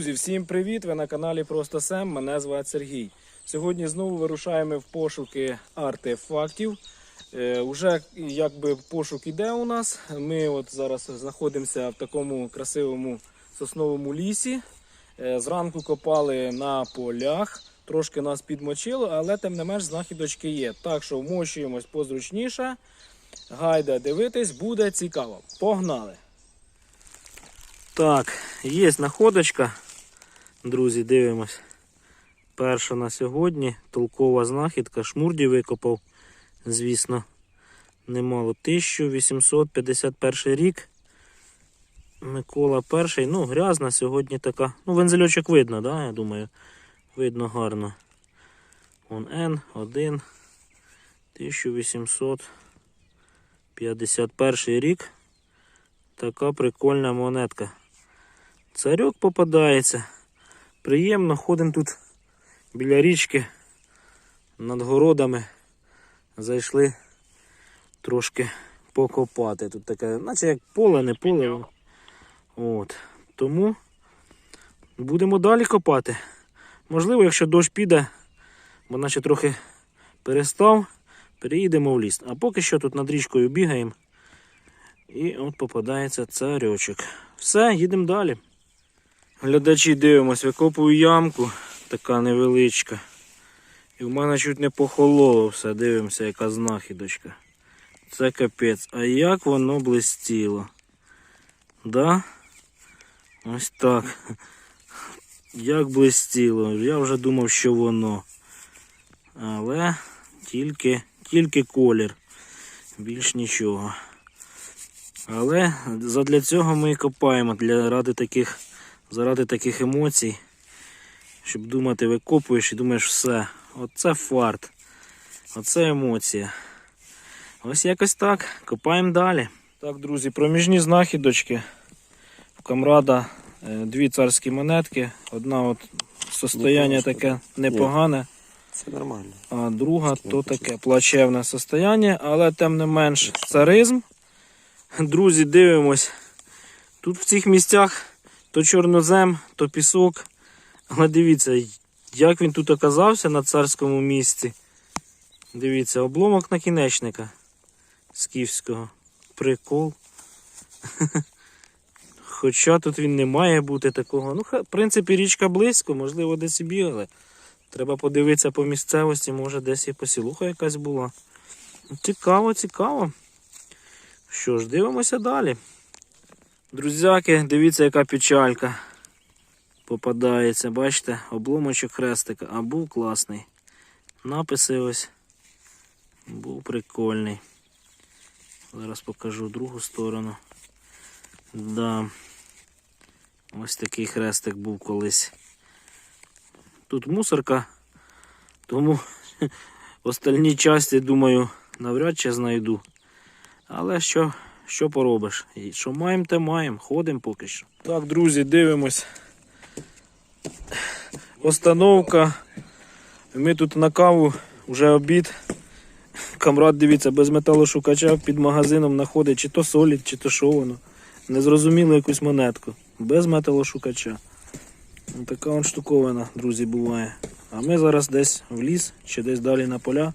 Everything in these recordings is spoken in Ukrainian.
Друзі, всім привіт! Ви на каналі Просто Сем. Мене звати Сергій. Сьогодні знову вирушаємо в пошуки артефактів. Е, уже якби пошук іде у нас. Ми от зараз знаходимося в такому красивому сосновому лісі. Е, зранку копали на полях. Трошки нас підмочило, але тим не менш знахідочки є. Так що вмощуємось позручніше. Гайда дивитись, буде цікаво. Погнали! Так, є знаходочка. Друзі, дивимось. Перша на сьогодні толкова знахідка. Шмурді викопав, звісно, немало. 1851 рік. Микола перший. Ну, грязна сьогодні така. Ну, вензельочок видно, да, я думаю. Видно гарно. Вон Н, 1. 1851 рік. Така прикольна монетка. Царьок попадається. Приємно, ходимо тут біля річки над городами. Зайшли трошки покопати. Тут таке, наче як поле, не поле. От. Тому будемо далі копати. Можливо, якщо дощ піде, бо наче трохи перестав, переїдемо в ліс. А поки що тут над річкою бігаємо. І от попадається царьочок. Все, їдемо далі. Глядачі дивимось, викопую ямку, така невеличка. І в мене чуть не похололо все, дивимося, яка знахідочка. Це капець. А як воно блистіло? Да? Ось так. Як блистіло. Я вже думав, що воно. Але тільки, тільки колір. Більш нічого. Але задля цього ми і копаємо для ради таких, заради таких емоцій. Щоб думати, викопуєш і думаєш все. Оце фарт. Оце емоція. Ось якось так. Копаємо далі. Так, друзі, проміжні знахідочки. В камрада е, дві царські монетки. Одна от состояння таке непогане, Це нормально. а друга то таке плачевне состояння, але тим не менш царизм. Друзі, дивимось. Тут в цих місцях то чорнозем, то пісок. Але дивіться, як він тут оказався на царському місці. Дивіться, обломок накінечника скіфського. Прикол. Хоча тут він не має бути такого. Ну, в принципі, річка близько, можливо, десь і бігали. Треба подивитися по місцевості, може десь і посілуха якась була. Цікаво, цікаво. Що ж, дивимося далі. Друзяки, дивіться, яка печалька попадається. Бачите, обломочок хрестика, а був класний. Написи ось. Був прикольний. Зараз покажу другу сторону. Да. Ось такий хрестик був колись. Тут мусорка, тому остальні часті, думаю, навряд чи знайду. Але що, що поробиш? І Що маємо, те маємо. Ходимо поки що. Так, друзі, дивимось. Остановка. Ми тут на каву, вже обід. Камрад, дивіться, без металошукача під магазином знаходить чи то солід, чи то що воно. Незрозуміло якусь монетку. Без металошукача. Така от штуковина, друзі, буває. А ми зараз десь в ліс чи десь далі на поля.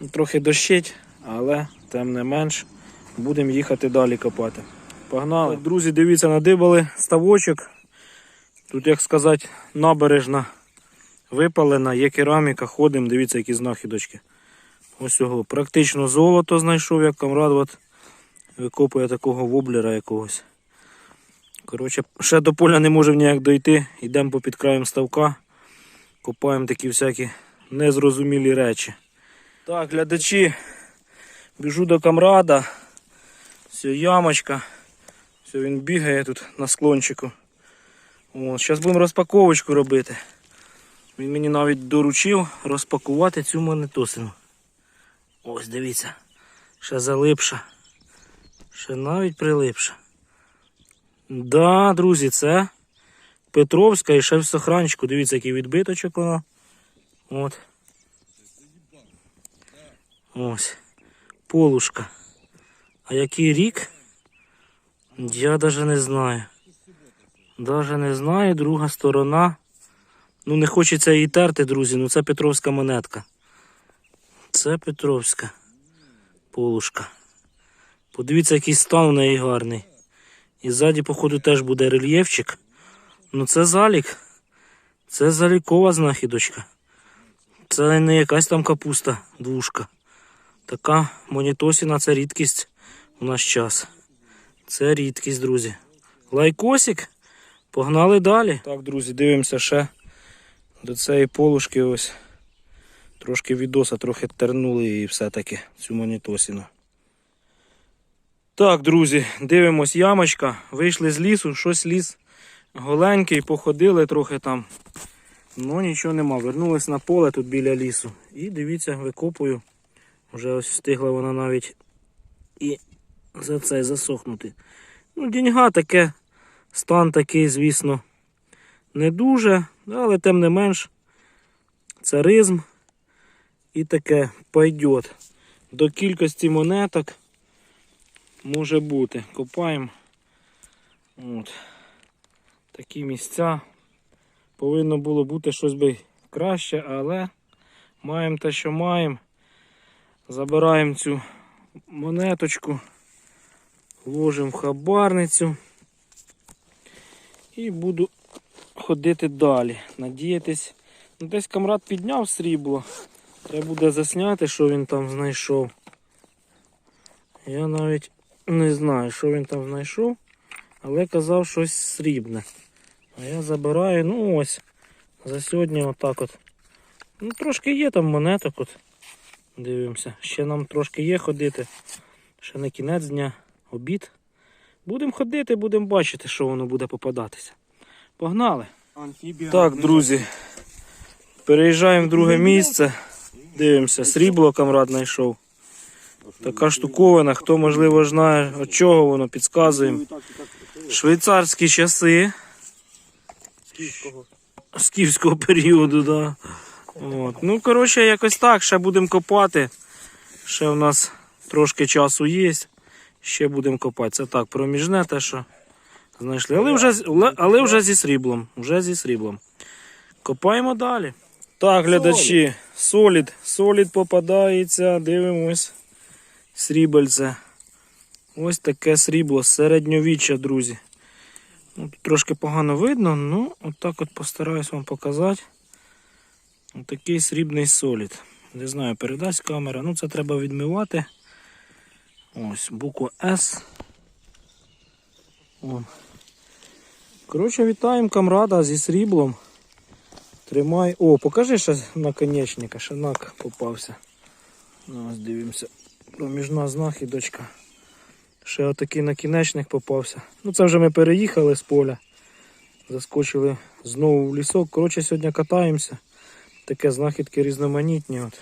Ну, Трохи дощить, але тим не менш будемо їхати далі копати. Погнали. Друзі, дивіться, надибали ставочок. Тут, як сказати, набережна випалена, є кераміка, ходимо, дивіться, які знахідочки. Ось його. Практично золото знайшов, як камрад от викопує такого воблера якогось. Коротше, ще до поля не можемо ніяк дойти. Йдемо по під краєм ставка, копаємо такі всякі незрозумілі речі. Так, глядачі, біжу до камрада. Все, ямочка. Все, він бігає тут на склончику. О, зараз будемо розпаковочку робити. Він мені навіть доручив розпакувати цю монетосину. Ось дивіться, ще залипша. Ще навіть прилипша. Да, друзі, це Петровська і ще в сохранчику. Дивіться, який відбиточок вона. От. Ось. Полушка. А який рік? Я навіть не знаю. Даже не знаю, друга сторона. Ну, не хочеться її терти, друзі. Ну це Петровська монетка. Це Петровська полушка. Подивіться, який стан у неї гарний. І ззаді, походу, теж буде рельєфчик. Ну це залік. Це залікова знахідочка. Це не якась там капуста, двушка. Така монітосіна це рідкість у наш час. Це рідкість, друзі. Лайкосик. Погнали далі. Так, друзі, дивимося ще до цієї полушки ось. Трошки відоса, трохи тернули і все-таки цю монітосіну. Так, друзі, дивимось ямочка. Вийшли з лісу, щось ліс голенький, походили трохи там. Ну нічого нема. Вернулись на поле тут біля лісу. І дивіться, викопую. Вже ось встигла вона навіть і за це засохнути. Ну, деньга таке, стан такий, звісно, не дуже, але тим не менш, царизм і таке пойдет. До кількості монеток може бути. Копаємо. От. Такі місця. Повинно було бути щось би краще, але маємо те, що маємо. Забираємо цю монеточку, ложимо в хабарницю і буду ходити далі. Надіятись. Ну, десь камрад підняв срібло. Треба буде засняти, що він там знайшов. Я навіть не знаю, що він там знайшов, але казав щось срібне. А я забираю, ну ось, за сьогодні отак от. Ну, трошки є там монеток от. Дивимося. Ще нам трошки є ходити. Ще не кінець дня, обід. Будемо ходити, будемо бачити, що воно буде попадатися. Погнали! Амфібія. Так, друзі, переїжджаємо в друге місце. Дивимося, срібло камрад знайшов. Така штуковина, хто можливо знає, від чого воно підказуємо. Швейцарські часи скіфського періоду, да. От. Ну, коротше, якось так, ще будемо копати. Ще в нас трошки часу є. Ще будемо копати. Це так, проміжне те, що знайшли. Але вже, але- але вже зі сріблом. Вже зі сріблом. Копаємо далі. Так, глядачі, солід. Солід попадається, дивимось. Срібельце. Ось таке срібло, середньовіччя, друзі. Ну, тут трошки погано видно, ну отак от постараюсь вам показати. Отакий срібний солід. Не знаю, передасть камера. Ну це треба відмивати. Ось, буква С. Коротше, вітаємо камрада зі сріблом. Тримай. О, покажи ще наконечника, ще нак попався. Ну, ось дивимося. Проміжна знахідочка. Ще отакий накінечник попався. Ну це вже ми переїхали з поля. Заскочили знову в лісок. Коротше, сьогодні катаємося. Таке знахідки різноманітні. От.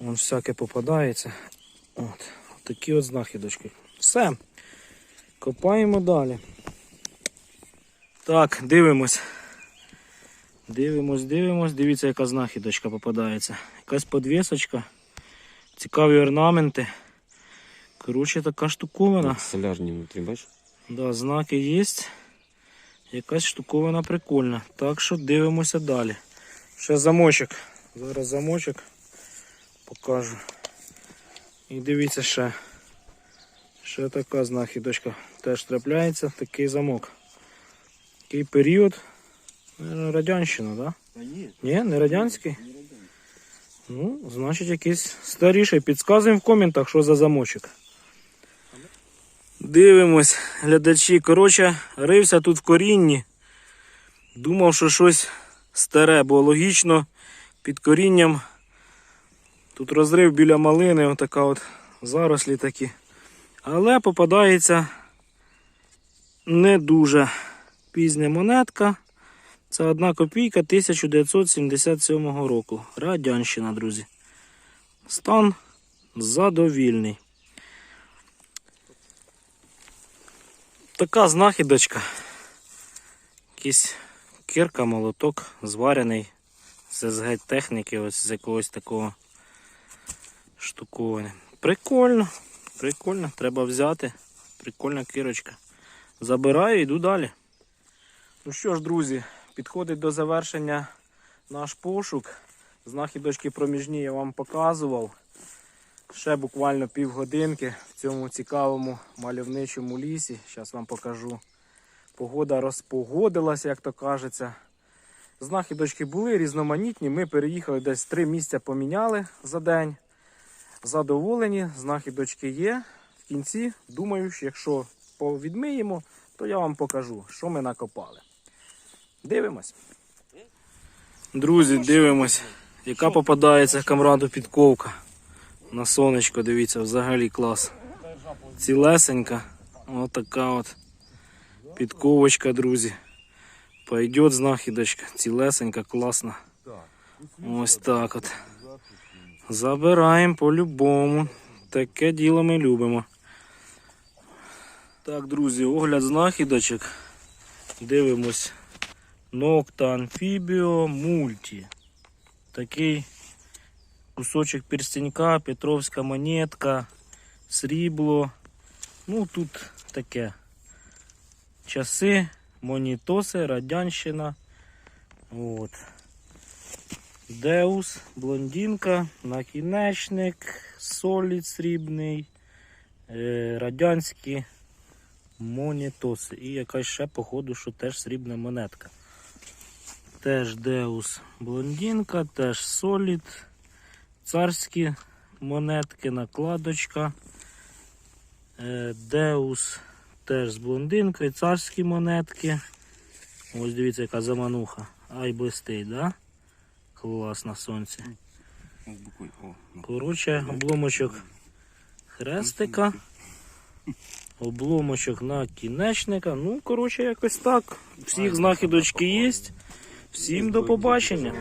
Вон всяке попадається. От. Такі от знахідочки. Все. Копаємо далі. Так, дивимось. Дивимось, дивимось. Дивіться, яка знахідочка попадається. Якась подвісочка. Цікаві орнаменти. Коротше, така штуковина. Солярні внутрі, бачиш? Да, знаки є. Якась штуковина прикольна. Так що дивимося далі. Ще замочок. Зараз замочок покажу. І дивіться ще. Ще така знахідочка. Теж трапляється такий замок. Такий період. Радянщина, так? Да? Ні. Ні, не радянський? Ну, значить якийсь старіший. Підказуємо в коментах, що за замочок. Дивимось, глядачі. Коротше, рився тут в корінні. Думав, що щось старе, бо логічно під корінням. Тут розрив біля малини, отака от зарослі такі. Але попадається не дуже пізня монетка. Це одна копійка 1977 року. Радянщина, друзі. Стан задовільний. Така знахідочка. Якийсь кирка, молоток, зварений з СГ техніки, ось з якогось такого штуковини. Прикольно, прикольно, треба взяти. Прикольна кирочка. Забираю йду далі. Ну що ж, друзі, підходить до завершення наш пошук. Знахідочки проміжні я вам показував. Ще буквально півгодинки в цьому цікавому мальовничому лісі. Зараз вам покажу. Погода розпогодилася, як то кажеться. Знахідочки були різноманітні. Ми переїхали десь три місця поміняли за день. Задоволені, знахідочки є. В кінці, думаю, що якщо повідмиємо, то я вам покажу, що ми накопали. Дивимось. Друзі, дивимось, яка попадається камраду підковка. На сонечко, дивіться, взагалі клас. Цілесенька. Отака от підковочка, друзі. Пойдет знахідочка. Цілесенька, класна. Ось так от. Забираємо по-любому. Таке діло ми любимо. Так, друзі, огляд знахідочок. Дивимось. Нокта Амфібіо Мульті. Такий кусочок перстенька, Петровська монетка, срібло. Ну тут таке. Часи, монітоси, радянщина. От. Деус, блондинка, накінечник, солід срібний, е, радянські монітоси. І якась ще, походу, що теж срібна монетка. Теж Деус блондинка, теж солід, царські монетки, накладочка. Е, Деус теж з блондинкою, царські монетки. Ось дивіться, яка замануха. Ай блистить, да? Клас на сонці. Коротше, обломочок хрестика. Обломочок на кінечника. Ну, коротше, якось так. Всіх знахідочки є. Всім до побачення.